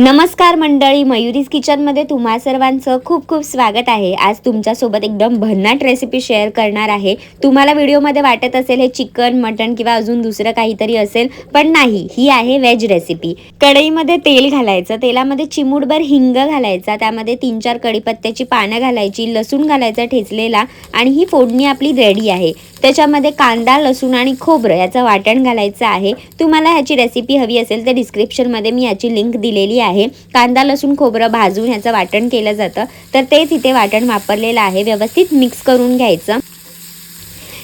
नमस्कार मंडळी मयुरीज किचनमध्ये तुम्हा सर्वांचं खूप खूप स्वागत आहे. आज तुमच्यासोबत एकदम भन्नाट रेसिपी शेअर करणार आहे. तुम्हाला व्हिडिओमध्ये वाटत असेल हे चिकन मटन किंवा अजून दुसरं काहीतरी असेल पण नाही ही आहे व्हेज रेसिपी कढईमध्ये तेल घालायचं तेलामध्ये चिमूटभर हिंग घालायचा त्यामध्ये तीन चार कडीपत्त्याची पानं घालायची लसूण घालायचा ठेचलेला आणि ही फोडणी आपली रेडी आहे. त्याच्यामध्ये कांदा लसूण आणि खोबरं याचं वाटण घालायचं आहे. तुम्हाला ह्याची रेसिपी हवी असेल तर डिस्क्रिप्शनमध्ये मी याची लिंक दिलेली आहे. कांदा लसूण खोबरं भाजून ह्याचं वाटण केलं जातं. तर तेच इथे वाटण वापरलेलं आहे. व्यवस्थित मिक्स करून घ्यायचं.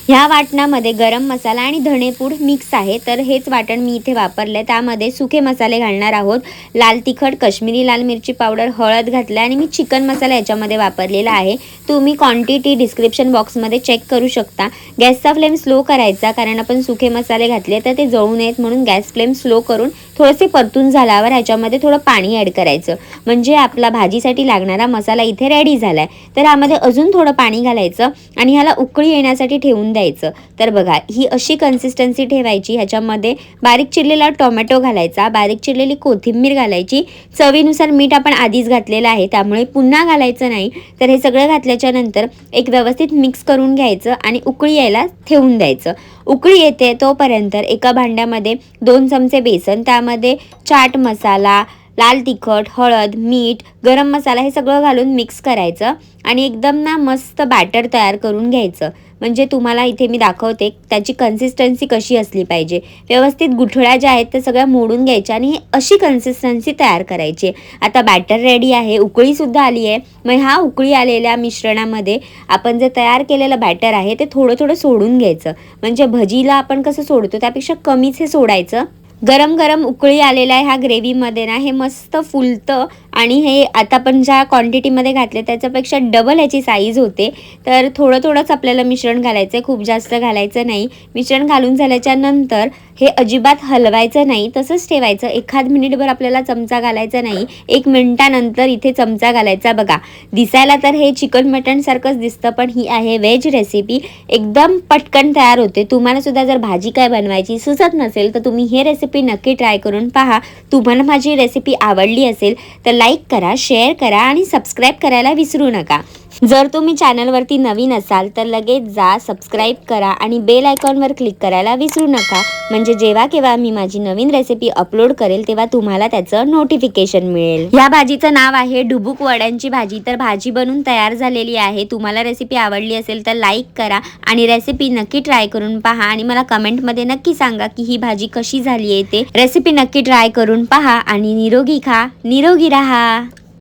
ह्या वाटणामध्ये गरम मसाला आणि धणेपूड मिक्स आहे. तर हेच वाटण मी इथे वापरलं आहे त्यामध्ये सुके मसाले घालणार आहोत. लाल तिखट कश्मीरी लाल मिरची पावडर हळद घातलं आणि मी चिकन मसाला याच्यामध्ये वापरलेला आहे. तुम्ही क्वांटिटी डिस्क्रिप्शन बॉक्समध्ये चेक करू शकता. गॅसचा फ्लेम स्लो करायचा कारण आपण सुके मसाले घातले तर ते जळू नयेत म्हणून गॅस फ्लेम स्लो करून थोडेसे परतून झाल्यावर ह्याच्यामध्ये थोडं पाणी ॲड करायचं. म्हणजे आपला भाजीसाठी लागणारा मसाला इथे रेडी झाला आहे तर ह्यामध्ये अजून थोडं पाणी घालायचं आणि ह्याला उकळी येण्यासाठी ठेवून द्यायचं. तर बघा ही अशी कन्सिस्टन्सी ठेवायची ह्याच्यामध्ये बारीक चिरलेला टोमॅटो घालायचा बारीक चिरलेली कोथिंबीर घालायची चवीनुसार मीठ आपण आधीच घातलेलं आहे त्यामुळे पुन्हा घालायचं नाही. तर हे सगळं घातल्याच्या नंतर एक व्यवस्थित मिक्स करून घ्यायचं आणि उकळी यायला ठेवून द्यायचं. उकळी येते तोपर्यंत एका भांड्यामध्ये दोन चमचे बेसन त्यामध्ये चाट मसाला लाल तिखट हळद मीठ गरम मसाला हे सगळं घालून मिक्स करायचं आणि एकदम ना मस्त बॅटर तयार करून घ्यायचं. म्हणजे तुम्हाला इथे मी दाखवते त्याची कन्सिस्टन्सी कशी असली पाहिजे. व्यवस्थित गुठळ्या ज्या आहेत त्या सगळ्या मोडून घ्यायच्या आणि अशी कन्सिस्टन्सी तयार करायची. आता बॅटर रेडी आहे उकळीसुद्धा आली आहे. मग ह्या उकळी आलेल्या मिश्रणामध्ये आपण जे तयार केलेलं बॅटर आहे ते थोडं थोडं सोडून घ्यायचं. म्हणजे भजीला आपण कसं सोडतो त्यापेक्षा कमीच हे सोडायचं. गरम गरम उकळी आलेला आहे ह्या ग्रेव्हीमध्ये ना. हे मस्त फुलतं. आणि हे आता आपण ज्या क्वांटिटीमध्ये घातले त्याच्यापेक्षा डबल ह्याची साईज होते. तर थोडं थोडंच आपल्याला मिश्रण घालायचं आहे खूप जास्त घालायचं नाही. मिश्रण घालून झाल्याच्यानंतर हे अजिबात हलवायचं नाही. तसंच ठेवायचं. एखाद मिनिटभर आपल्याला चमचा घालायचा नाही. एक मिनिटानंतर इथे चमचा घालायचा बघा. दिसायला तर हे चिकन मटण सारखंच दिसतं पण ही आहे व्हेज रेसिपी एकदम पटकन तयार होते. तुम्हाला सुद्धा जर भाजी काय बनवायची सुचत नसेल तर तुम्ही हे रेसिपी नक्की ट्राय करून पहा. तुम्हाला माझी रेसिपी आवडली असेल तर लाईक करा शेअर करा आणि सबस्क्राईब करायला विसरू नका. जर तुम्ही चॅनलवरती नवीन असाल तर लगेच जा सबस्क्राईब करा आणि बेल आयकॉनवर क्लिक करायला विसरू नका. म्हणजे जेव्हा केव्हा मी माझी नवीन रेसिपी अपलोड करेल तेव्हा तुम्हाला त्याचं नोटिफिकेशन मिळेल. या भाजीचं नाव आहे डुबुक वड्यांची भाजी. तर भाजी बनून तयार झालेली आहे. तुम्हाला रेसिपी आवडली असेल तर लाईक करा आणि रेसिपी नक्की ट्राय करून पहा आणि मला कमेंटमध्ये नक्की सांगा की ही भाजी कशी झाली आहे ते. रेसिपी नक्की ट्राय करून पहा आणि निरोगी खा. निरोगी राहा. Haha.